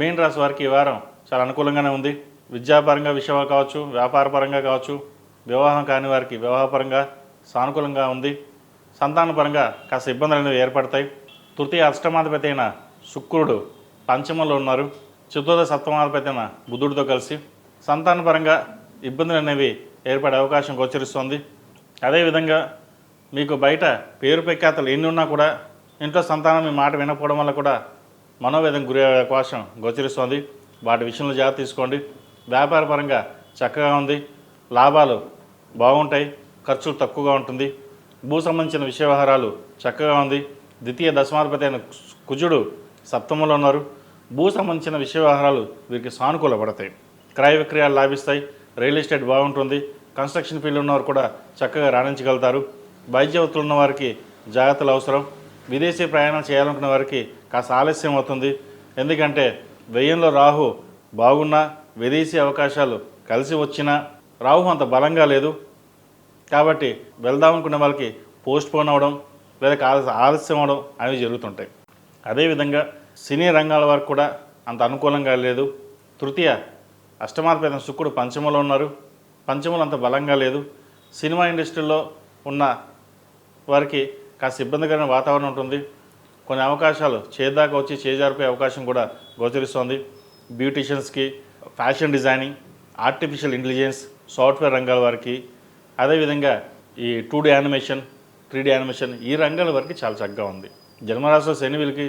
రాశి వారికి ఈ వారం చాలా అనుకూలంగానే ఉంది. విద్యాపరంగా విషయం కావచ్చు వ్యాపారపరంగా కావచ్చు వివాహం కాని వారికి వివాహపరంగా సానుకూలంగా ఉంది. సంతానపరంగా కాస్త ఇబ్బందులు అనేవి ఏర్పడతాయి. తృతీయ అష్టమాధిపతి అయిన శుక్రుడు పంచమంలో ఉన్నారు. చతుర్థ సప్తమాధిపతి అయిన బుధుడితో కలిసి సంతానపరంగా ఇబ్బందులు అనేవి ఏర్పడే అవకాశం గోచరిస్తోంది. అదేవిధంగా మీకు బయట పేరు ప్రఖ్యాతలు ఎన్ని ఉన్నా కూడా ఇంట్లో సంతానం మీ మాట వినకపోవడం వల్ల కూడా మనోవేదం గురి అవకాశం గోచరిస్తోంది. వాటి విషయంలో జాగ్రత్త తీసుకోండి. వ్యాపారపరంగా చక్కగా ఉంది. లాభాలు బాగుంటాయి. ఖర్చులు తక్కువగా ఉంటుంది. భూ సంబంధించిన విషయ వ్యవహారాలు చక్కగా ఉంది. ద్వితీయ దశమాధిపతి అయిన కుజుడు సప్తమంలో ఉన్నారు. భూ సంబంధించిన విషయ వ్యవహారాలు వీరికి సానుకూల పడతాయి. క్రయ విక్రయాలు లాభిస్తాయి. రియల్ ఎస్టేట్ బాగుంటుంది. కన్స్ట్రక్షన్ ఫీల్డ్ ఉన్నవారు కూడా చక్కగా రాణించగలుగుతారు. వైద్య వృత్తులు ఉన్న వారికి జాగ్రత్తలు అవసరం. విదేశీ ప్రయాణం చేయాలనుకున్న వారికి కాస్త ఆలస్యం అవుతుంది. ఎందుకంటే వ్యయంలో రాహు బాగున్నా విదేశీ అవకాశాలు కలిసి వచ్చినా రాహు అంత బలంగా లేదు. కాబట్టి వెళ్దాం వాళ్ళకి పోస్ట్ పోన్ అవ్వడం లేదా ఆలస్యం అవడం అనేవి జరుగుతుంటాయి. అదేవిధంగా సినీ రంగాల వారికి కూడా అంత అనుకూలంగా లేదు. తృతీయ అష్టమాధిపతి శుక్రుడు పంచమలో ఉన్నారు. పంచములు అంత బలంగా లేదు. సినిమా ఇండస్ట్రీలో ఉన్న వారికి కాస్త ఇబ్బందికరమైన వాతావరణం ఉంటుంది. కొన్ని అవకాశాలు చేదాకా వచ్చి చేజారిపోయే అవకాశం కూడా గోచరిస్తోంది. బ్యూటీషియన్స్కి fashion designing artificial intelligence software రంగాల వారికి అదేవిధంగా ఈ two D animation three D animation ఈ రంగాల వరకు చాలా చక్కగా ఉంది. జన్మరాశిలో శని వీరికి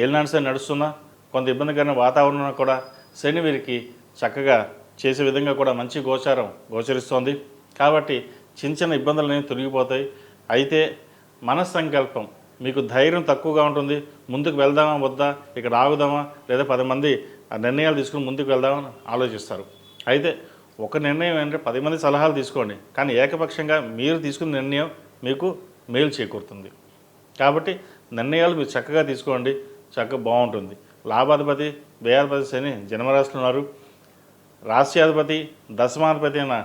ఏలినాడు నడుస్తున్నా కొంత ఇబ్బందికరమైన వాతావరణం కూడా శని వీరికి చక్కగా చేసే విధంగా కూడా మంచి గోచారం గోచరిస్తోంది. కాబట్టి చిన్న చిన్న ఇబ్బందులు అనేవి తొలగిపోతాయి. అయితే మనస్సంకల్పం. మీకు ధైర్యం తక్కువగా ఉంటుంది. ముందుకు వెళ్దామా వద్దా? ఇక్కడ ఆగుదామా లేదా పది మంది ఆ నిర్ణయాలు తీసుకుని ముందుకు వెళ్దామని ఆలోచిస్తారు. అయితే ఒక నిర్ణయం ఏంటంటే పది మంది సలహాలు తీసుకోండి. కానీ ఏకపక్షంగా మీరు తీసుకున్న నిర్ణయం మీకు మేలు చేకూరుతుంది. కాబట్టి నిర్ణయాలు మీరు చక్కగా తీసుకోండి. చక్కగా బాగుంటుంది. లాభాధిపతి వ్యయాధిపతి శని జన్మరాశులు ఉన్నారు. రాశ్యాధిపతి దశమాధిపతి అయిన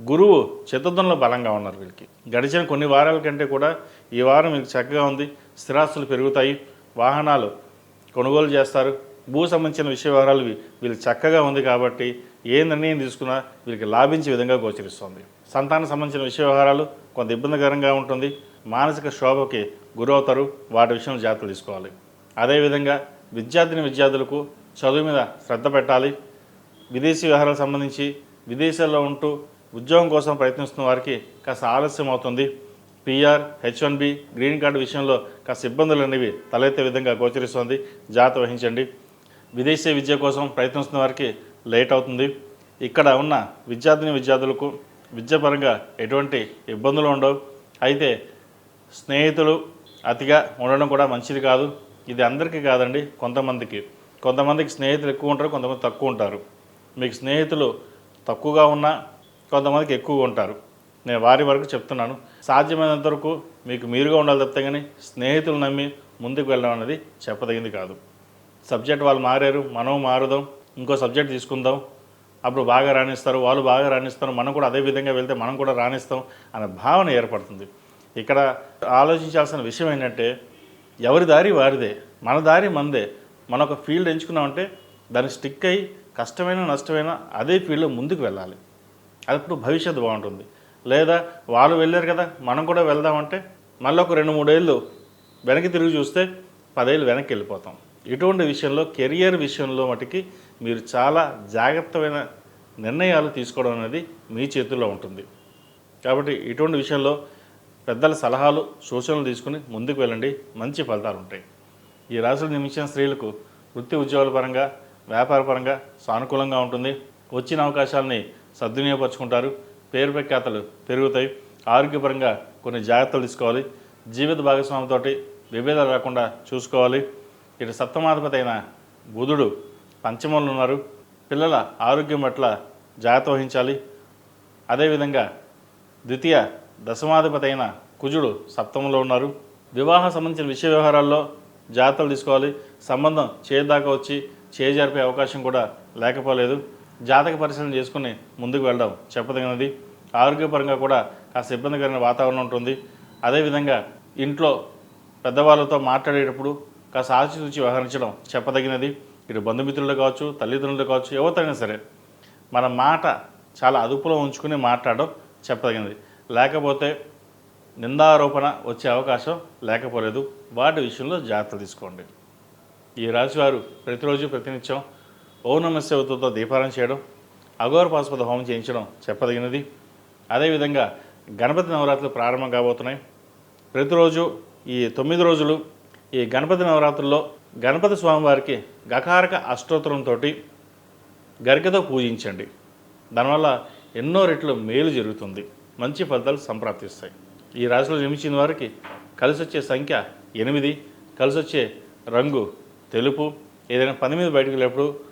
గురువు చతుర్థంలో బలంగా ఉన్నారు వీళ్ళకి. గడిచిన కొన్ని వారాల కంటే కూడా ఈ వారం మీకు చక్కగా ఉంది. స్థిరాస్తులు పెరుగుతాయి. వాహనాలు కొనుగోలు చేస్తారు. భూ సంబంధించిన విషయ వివరాలు వీళ్ళు చక్కగా ఉంది కాబట్టి ఏ నిర్ణయం తీసుకున్నా వీరికి లాభించే విధంగా గోచరిస్తుంది. సంతానం సంబంధించిన విషయ వ్యవహారాలు కొంత ఇబ్బందికరంగా ఉంటుంది. మానసిక శోభకి గురవుతారు. వాటి విషయంలో జాగ్రత్తలు తీసుకోవాలి. అదేవిధంగా విద్యార్థిని విద్యార్థులకు చదువు మీద శ్రద్ధ పెట్టాలి. విదేశీ వ్యవహారాలకు సంబంధించి విదేశాల్లో ఉంటూ ఉద్యోగం కోసం ప్రయత్నిస్తున్న వారికి కాస్త ఆలస్యం అవుతుంది. PR H one B green card విషయంలో కాస్త ఇబ్బందులు అనేవి తలెత్తే విధంగా గోచరిస్తుంది. జాగ్రత్త వహించండి. విదేశీ విద్య కోసం ప్రయత్నిస్తున్న వారికి లేట్ అవుతుంది. ఇక్కడ ఉన్న విద్యార్థిని విద్యార్థులకు విద్యాపరంగా ఎటువంటి ఇబ్బందులు ఉండవు. అయితే స్నేహితులు అతిగా ఉండడం కూడా మంచిది కాదు. ఇది అందరికీ కాదండి కొంతమందికి. కొంతమందికి స్నేహితులు ఎక్కువ ఉంటారు కొంతమంది తక్కువ ఉంటారు. మీకు స్నేహితులు తక్కువగా ఉన్నా కొంతమందికి ఎక్కువగా ఉంటారు. నేను వారి వరకు చెప్తున్నాను. సాధ్యమైనంత వరకు మీకు మీరుగా ఉండాలి తప్పితే కానీ స్నేహితులు నమ్మి ముందుకు వెళ్ళడం అనేది చెప్పదగింది కాదు. సబ్జెక్ట్ వాళ్ళు మారారు మనం మారుదాం ఇంకో సబ్జెక్ట్ తీసుకుందాం అప్పుడు బాగా రాణిస్తారు వాళ్ళు బాగా రాణిస్తారు మనం కూడా అదే విధంగా వెళ్తే మనం కూడా రాణిస్తాం అనే భావన ఏర్పడుతుంది. ఇక్కడ ఆలోచించాల్సిన విషయం ఏంటంటే ఎవరి దారి వారిదే మన దారి మందే. మన ఒక ఫీల్డ్ ఎంచుకున్నామంటే దాన్ని స్టిక్ అయ్యి కష్టమైన నష్టమైన అదే ఫీల్డ్లో ముందుకు వెళ్ళాలి. అప్పుడు భవిష్యత్తు బాగుంటుంది. లేదా వాళ్ళు వెళ్ళారు కదా మనం కూడా వెళ్దామంటే మళ్ళీ ఒక రెండు మూడేళ్ళు వెనక్కి తిరిగి చూస్తే పదేళ్ళు వెనక్కి వెళ్ళిపోతాం. ఇటువంటి విషయంలో కెరియర్ విషయంలో మటుకి మీరు చాలా జాగ్రత్తమైన నిర్ణయాలు తీసుకోవడం అనేది మీ చేతుల్లో ఉంటుంది. కాబట్టి ఇటువంటి విషయంలో పెద్దల సలహాలు సూచనలు తీసుకుని ముందుకు వెళ్ళండి. మంచి ఫలితాలు ఉంటాయి. ఈ రాశులు నిమిషం స్త్రీలకు వృత్తి ఉద్యోగాల పరంగా వ్యాపార పరంగా సానుకూలంగా ఉంటుంది. వచ్చిన అవకాశాలని సద్వినియోగపరుచుకుంటారు. పేరు ప్రఖ్యాతలు పెరుగుతాయి. ఆరోగ్యపరంగా కొన్ని జాగ్రత్తలు తీసుకోవాలి. జీవిత భాగస్వామితోటి విభేదాలు రాకుండా చూసుకోవాలి. ఇటు సప్తమాధిపతి అయిన బుధుడు పంచమంలో ఉన్నారు. పిల్లల ఆరోగ్యం పట్ల జాగ్రత్త వహించాలి. అదేవిధంగా ద్వితీయ దశమాధిపతి అయిన కుజుడు సప్తమంలో ఉన్నారు. వివాహ సంబంధించిన విషయ వ్యవహారాల్లో జాగ్రత్తలు తీసుకోవాలి. సంబంధం చేయదాకా వచ్చి చేజారిపే అవకాశం కూడా లేకపోలేదు. జాతక పరిశీలన చేసుకుని ముందుకు వెళ్ళడం చెప్పదగినది ఆరోగ్యపరంగా కూడా కాస్త ఇబ్బందికరమైన వాతావరణం ఉంటుంది. అదేవిధంగా ఇంట్లో పెద్దవాళ్ళతో మాట్లాడేటప్పుడు కాస్త ఆచితూచి వ్యవహరించడం చెప్పదగినది. ఇటు బంధుమిత్రులు కావచ్చు తల్లిదండ్రులు కావచ్చు ఎవరైనా సరే మన మాట చాలా అదుపులో ఉంచుకుని మాట్లాడడం చెప్పదగినది. లేకపోతే నిందారోపణ వచ్చే అవకాశం లేకపోలేదు. వాటి విషయంలో జాగ్రత్త తీసుకోండి. ఈ రాశివారు ప్రతిరోజు ప్రతినిత్యం ఓ నమస్యవతో దీపారాయణ చేయడం అఘోరపాస్పద హోమం చేయించడం చెప్పదగినది. అదేవిధంగా గణపతి నవరాత్రులు ప్రారంభం కాబోతున్నాయి. ప్రతిరోజు ఈ తొమ్మిది రోజులు ఈ గణపతి నవరాత్రుల్లో గణపతి స్వామివారికి గకారక అష్టోత్తరంతో గరికతో పూజించండి. దానివల్ల ఎన్నో రెట్లు మేలు జరుగుతుంది. మంచి ఫలితాలు సంప్రాప్తిస్తాయి. ఈ రాశిలో జన్మించిన వారికి కలిసి వచ్చే సంఖ్య ఎనిమిది కలిసి వచ్చే రంగు తెలుపు. ఏదైనా పని మీద బయటకు వెళ్ళినప్పుడు